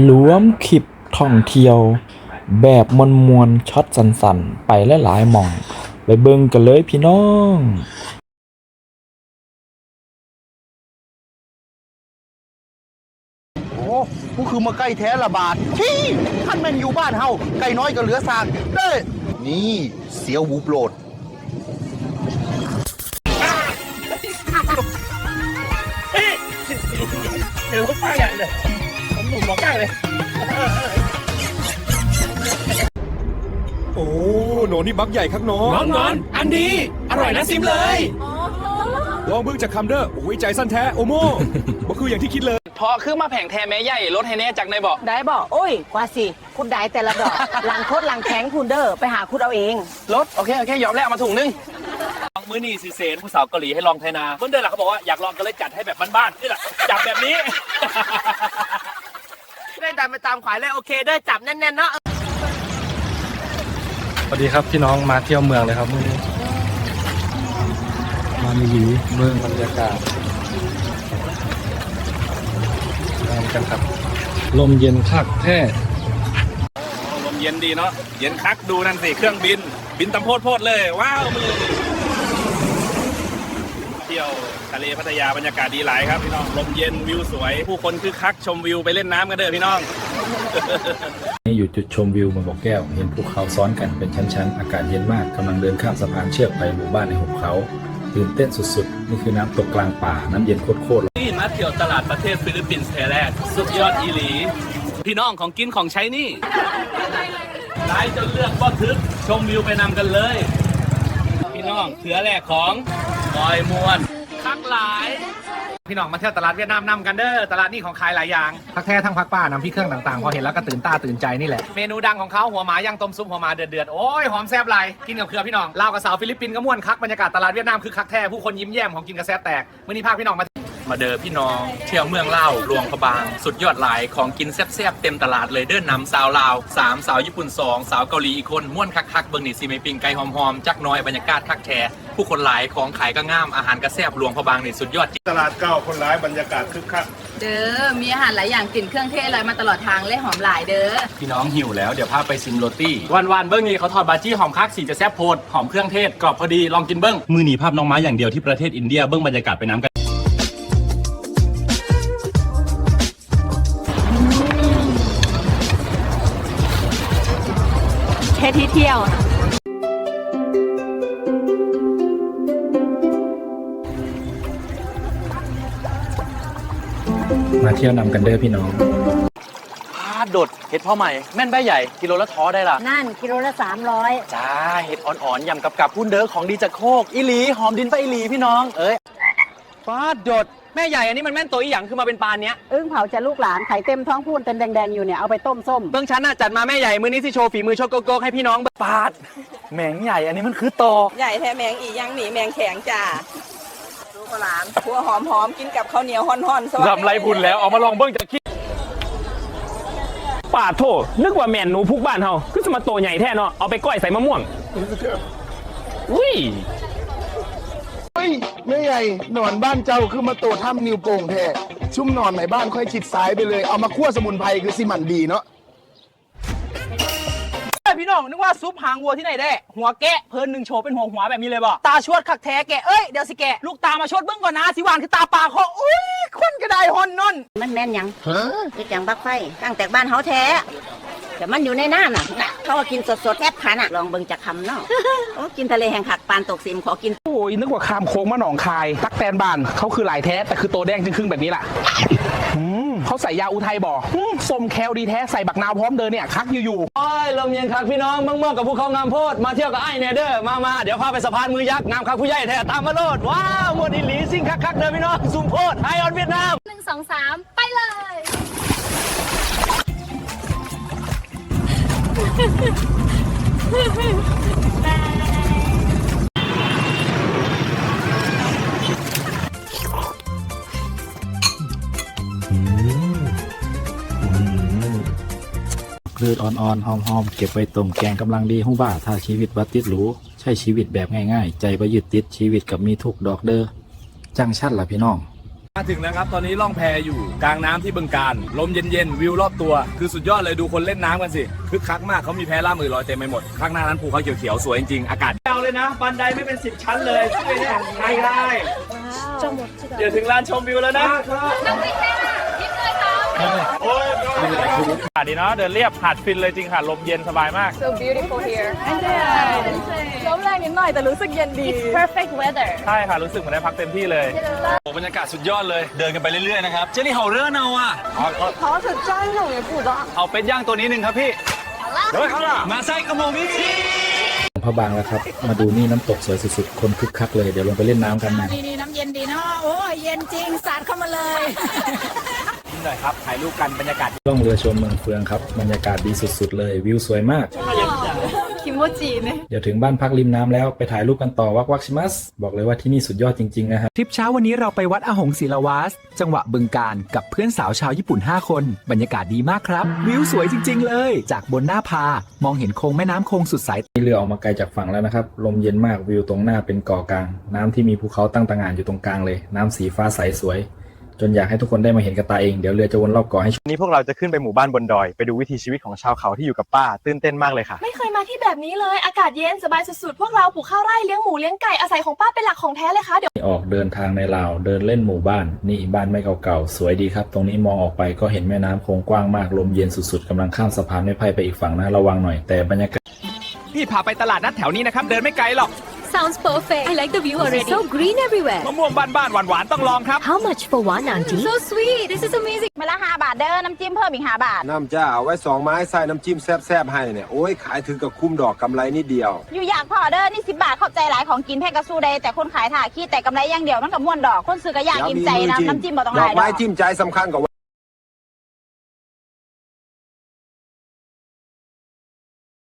หลวมคลิปท่องเที่ยว แบบมวลมวลๆช็อตสันๆไปหลายๆหม่อง ไปเบิ่งกันเลยพี่น้องโอ้ผู้คือมาใกล้แท้ละบาทที่ท่านแมนอยู่บ้านเฮาไก่น้อยก็เหลือสากเด้อนี่เสียววูบโหลดเดี๋ยวป้าใหญ่เลย ผมหนุ่มบอกใกล้เลย โอ้โหนนี่บักใหญ่ครับน้องนอนนอนอันดีอร่อยนะซิมเลย ลองเบิ่งจากคำเด้อโอ้ยใจสั้นแท้โอโม่บ่คืออย่างที่คิดเลยพอคือมาแผงแทนแม่ใหญ่รถให้แน่จากในเบาะได้บอกโอ้ย กว่าสิ คุณได้แต่ละดอกหลังโคตรหลังแข็งคุณเด้อไปหาคุณเอาเองรถโอเค โอเค ยอมแล้วเอามาถุงนึงลองมื้อนี้สิเซนผู้สาวเกาหลีให้ลองไทยนาเพื่อนเดินหลักเขาบอกว่าอยากลองก็เลยจัดให้แบบบ้านๆนี่แหละจับแบบนี้ได้ดันไปตามขายเลยโอเคได้จับแน่นๆเนาะสวัสดีครับพี่น้องมาเที่ยวเมืองเลยครับมื่อนี้มามีหลีเมืองบรรยากาศตามกันครับ ลมเย็นคักแท้ลมเย็นดีเนาะเย็นคักดูนั่นสิเครื่องบิน บินตำโพดโพดเลย ว้าวมือเที่ยวทะเลพัทยาบรรยากาศดีหลายครับพี่น้องลมเย็นวิวสวย ผู้คนคือคักชมวิวไปเล่นน้ำกันเด้อพี่น้อง นี่อยู่จุดชมวิวมาบอกแก้ว เห็นภูเขาซ้อนกันเป็นชั้นๆ อากาศเย็นมากกำลังเดินข้ามสะพานเชือกไปหมู่บ้านในหุบเขาตื่นเต้นสุดๆ นี่คือน้ำตกกลางป่าน้ำเย็นโคตรๆนี่มาเที่ยวตลาดประเทศฟิลิปปินส์แท้แรกสุดยอดอีหลี พี่น้องของกินของใช้นี่ไลายจนเลือกบ่ทึกชมวิวไปนำกันเลย พี่น้องเถือแรกของ บอยมวนคักหลาย พี่น้องมาเที่ยวตลาดเวียดนามนำกันเด้อตลาดนี่ของขายหลายอย่างพักแท้ทั้งพักป้าน้ำพริกเครื่องต่างๆพอเห็นแล้วก็ตื่นตาตื่นใจนี่แหละเมนูดังของเขาหัวหมาย่างต้มซุปหัวหมาเดือดๆโอ้ยหอมแซ่บหลายกินกับเครือพี่น้องลาวกับสาวฟิลิปปินส์ก็ม่วนคักบรรยากาศตลาดเวียดนามคือคักแท้ผู้คนยิ้มแย้มของกินกระแซบแตกมื่อนี้พาพี่น้องมามาเด้อพี่น้องเที่ยวเมืองเล่าวรวงพระบาง สุดยอดหลายของกินแซ่บๆเต็มตลาดเลยเด้อนนำสาวลาวสามสาวญี่ปุ่นสองสาวเกาหลีอีกคนม่วนคักๆเบิ่งนี่ซีเมปิงไก่หอมๆจักหน้อยบรรยากาศคักแท้ ผู้คนหลายของขายก็งามอาหารก็แซ่บรวงพระบางนี่สุดยอดจริงตลาดเก้าคนร้ายบรรยากาศคึกคักเด้อ มีอาหารหลายอย่างกลิ่นเครื่องเทศอะไรมาตลอดทางและหอมหลายเด้อ พี่น้องหิวแล้วเดี๋ยวพาไปซิมโรตี้วันวันๆเบิ้งนี่เขาทอดบาจี้หอมคักสีจะแซ่บโพดหอมเครื่องเทศกรอบพอดีลองกินเบิ้งมือหนีภาพน้องไม้อย่างเดียวที่ประเทศอินเดียเบิ้งบรรยากาศไปน้ำกัน แค่ที่เที่ยว มาเที่ยวนำกันเด้อพี่น้องพาดดดเห็ดพ่อใหม่แม่นแบ้ใหญ่กิโลละท้อได้ล่ะนั่นกิโลละสามร้อยจ้าเห็ดอ่อนๆยำกับกับพุ่นเด้อของดีจากโคกอีหลีหอมดินไปอีหลีพี่น้องเอ้ยฟาดดดแม่ใหญ่อันนี้มันแม่นตัวอีหยังคือมาเป็นปานเนี้ยอึ้งเผาจะลูกหลานไข่เต็มท้องพูนเต็มแดงๆอยู่เนี่ยเอาไปต้มส้มเบื้องชั้นน่ะจัดมาแม่ใหญ่มือนี้สิโชว์ฝีมือโชว์โกโก้ให้พี่น้องปาดแหมงใหญ่อันนี้มันคือตอใหญ่แท้แมงอีกยังหนีแมงแข็งจ้า ลูกหลานหัวหอมหอมๆกินกับข้าวเหนียวห่อนๆสวัสดีลำไรบุญแล้วเอามาลองเบิ้งจากคิดป่าโทนึกว่าแมนหนูพุกบ้านเฮาคือสมาโตใหญ่แท้เนาะเอาไปก้อยใส่มะม่วงอุ้ยเฮ้ยไม่ใหญ่หนอนบ้านเจ้าคือมาโตถ้ำนิวโป่งแท้ชุ่มนอนไหนบ้านค่อยชิดซ้ายไปเลยเอามาคั่วสมุนไพรคือสิมันดีเนาะ พี่น้องนึกว่าซุปหางวัวที่ไหนได้ หัวแกะเพิ่นหนึ่งโชว์เป็นหัวหัวแบบนี้เลยบ่ตาชวดคักแท้แกะเอ้ยเดี๋ยวสิแกะลูกตามาชดเบิ้งก่อนนะสิหวานคือตาปลาคออุ้ยคนกระไดฮอนนอนมันแม่นยังฮะคือจังบักไฟตั้งแต่บ้านเฮาแท้แต่มันอยู่ในน้ำน่ะน่ะเขาก็กินสดๆแทบขาน่ะ ลองเบิ่งจากคำเนาะโอ้กินทะเลแห่งขักปานตกซิมขอกิน โอ้ยนึกว่าคามโค้งมาหนองคาย ตักแตนบานเขาคือหลายแท้แต่คือโตแดงจึงครึ่งแบบนี้ล่ะอืมเขาใส่ยาอุทัยบ่อืมส้มแคลดีแท้ใส่บักนาวพร้อมเดินเนี่ยคักอยู่โอ้ยลมเย็นคักพี่น้องเมื่อเมื่อกับพวกเขางามโพดมาเที่ยวกับไอ้เนเด้อมามาเดี๋ยวพาไปสะพานมือยักษ์งามคักผู้ใหญ่แท้ตามมาโลดว้าวมวนอิหลีซิ่งคักคักๆเด้อพี่น้องซุ่มโพดไอออนเวียดนามหนึ่งสองสามไปเลยค ลืดอ่อนๆหอมๆเก็บไว้ต้มแกงกำลังดีหู้บ่าถ้าชีวิตบัติดหรูใช้ชีวิตแบบง่ายๆ ใจประยึดติดชีวิตกับมีทุกดอกเด้อจังชัดล่ะพี่น้องมาถึงแล้วครับ ตอนนี้ล่องแพอยู่กลางน้ำที่บึงการลมเย็นๆ วิวรอบตัว คือสุดยอดเลยดูคนเล่นน้ำกันสิคึกคักมากเขามีแพล่ามือลอยเต็มไปหมด ข้างหน้านั้นภูเขาเขียวๆ สวยจริงๆ อากาศยาวเลยนะ บันไดไม่เป็นสิบชั้นเลยช่วยเนี่ยใครได้เดี๋ยวถึงลานชมวิวแล้วนะ หาดดีเนาะเดินเรียบหาดฟินเลยจริงค่ะลมเย็นสบายมาก so beautiful here ลมแรงนิดหน่อยแต่รู้สึกเย็นดี It's perfect weather ใช่ค่ะ รู้สึกเหมือนได้พักเต็มที่เลยโอ้บรรยากาศสุดยอดเลย เดินกันไปเรื่อยๆนะครับ เจนี่เห่าเรือเนาอะเอาเป็ดย่างตัวนี้หนึ่งครับพี่เฮ้ยมาไซกระโมงนี้พระบางแล้วครับ มาดูนี่น้ำตกสวยสุดๆ คนคึกคักเลย เดี๋ยวลงไปเล่นน้ำกันนะดีดีน้ำเย็นดีเนาะ โอ้ยเย็นจริง สาดเข้ามาเลย หน่อยครับถ่ายรูปกันบรรยากาศล่องเรือชมเมืองเฟืองครับบรรยากาศดีสุดๆ เลยวิวสวยมาก คิโมจิเนี่ยเดี๋ยวถึงบ้านพักริมน้ำแล้วไปถ่ายรูปกันต่อวักวักชิมัส บอกเลยว่าที่นี่สุดยอดจริงๆนะฮะทริปเช้าวันนี้เราไปวัดอาหงศิลาวาส จังหวะบึงการกับเพื่อนสาวชาวญี่ปุ่น 5 คน บรรยากาศดีมากครับ วิวสวยจริง ๆ เลย จากบนหน้าพามองเห็นโค้งแม่น้ำโค้งสุดสายนี่เรือออกมาไกลจากฝั่งแล้วนะครับลมเย็นมากวิวตรงหน้าเป็นเกาะกลาง น้ำที่มีภูเขาตั้งตระหง่านอยู่ตรงกลางเลย น้ำสีฟ้าใสสวย จนอยากให้ทุกคนได้มาเห็นกับตาเองเดี๋ยวเรือจะวนรอบเกาะให้ชมวันนี้พวกเราจะขึ้นไปหมู่บ้านบนดอย ไปดูวิถีชีวิตของชาวเขาที่อยู่กับป้า ตื่นเต้นมากเลยค่ะ ไม่เคยมาที่แบบนี้เลย อากาศเย็นสบายสุดๆ พวกเราปลูกข้าวไร่เลี้ยงหมูเลี้ยงไก่อาศัยของป้าเป็นหลักของแท้เลยค่ะเดี๋ยวออกเดินทางในลาวเดินเล่นหมู่บ้าน นี่บ้านไม่เก่าๆสวยดีครับ ตรงนี้มองออกไปก็เห็นแม่น้ำโค้งกว้างมากลมเย็นสุดๆกำลังข้ามสะพานไม้ไผ่ไปอีกฝั่งนะระวังหน่อยแต่บรรยากาศพี่พาไปตลาดนัดแถวนี้นะครับเดินไม่ไกลหรอก sounds perfect I like the view already so green everywhere มะม่วงบ้านๆหวานๆต้องลองครับ how much for one auntie so sweet this is amazing มาละห้าบาทเด้อ น้ำจิ้มเพิ่มอีกห้าบาท น้ำจ้าเอาไว้สองไม้ใส่น้ำจิ้มแซ่บๆให้เนี่ย โอ้ยขายถึงกับคุ้มดอกกำไรนิดเดียว อยู่อยากพอเด้อ นี่สิบบาทเข้าใจหลายของกินแพงกระสู้ได้แต่คนขายถ่าขี้แต่กำไรอย่างเดียวมันกับม้วนดอก คนซื้อก็อยากอิ่มใจนะน้ำจิ้มบ่ต้องดหอลากยดไม้อก จิ้มใจสำคัญกว่า